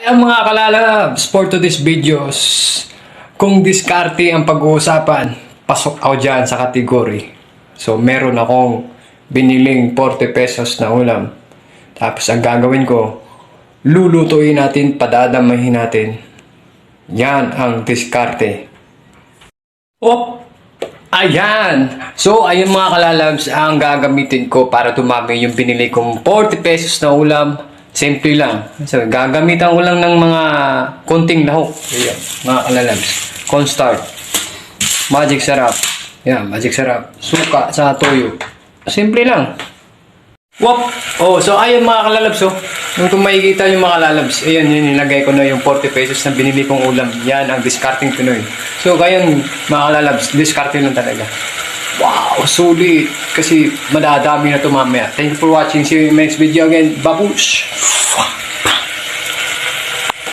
Ang mga kalalabs, for today's videos, kung diskarte ang pag-uusapan, pasok ako dyan sa kategory. So, meron akong biniling 40 pesos na ulam. Tapos, ang gagawin ko, lulutuin natin, padadamahin natin. Yan ang diskarte. Op! Ayan! So, ayun mga kalalabs, ang gagamitin ko para tumami yung binili kong 40 pesos na ulam. Simple lang. So, gagamitan ko lang ng mga konting lahok. Ayan, mga kalalabs. Cornstarch. Magic sarap. Yan, magic sarap. Suka sa toyo. Simple lang. Wop! Oh, so ayun mga kalalabs, oh. Yung kung makikita yung mga kalalabs, ayun, yun, nilagay ko na yung 40 pesos na binili kong ulam. Yan ang discarding Pinoy. So, ngayon, mga kalalabs, discarding lang talaga. Wow, sulit. Kasi madadami na ito mamaya. Thank you for watching. See you in the next video again. Babush!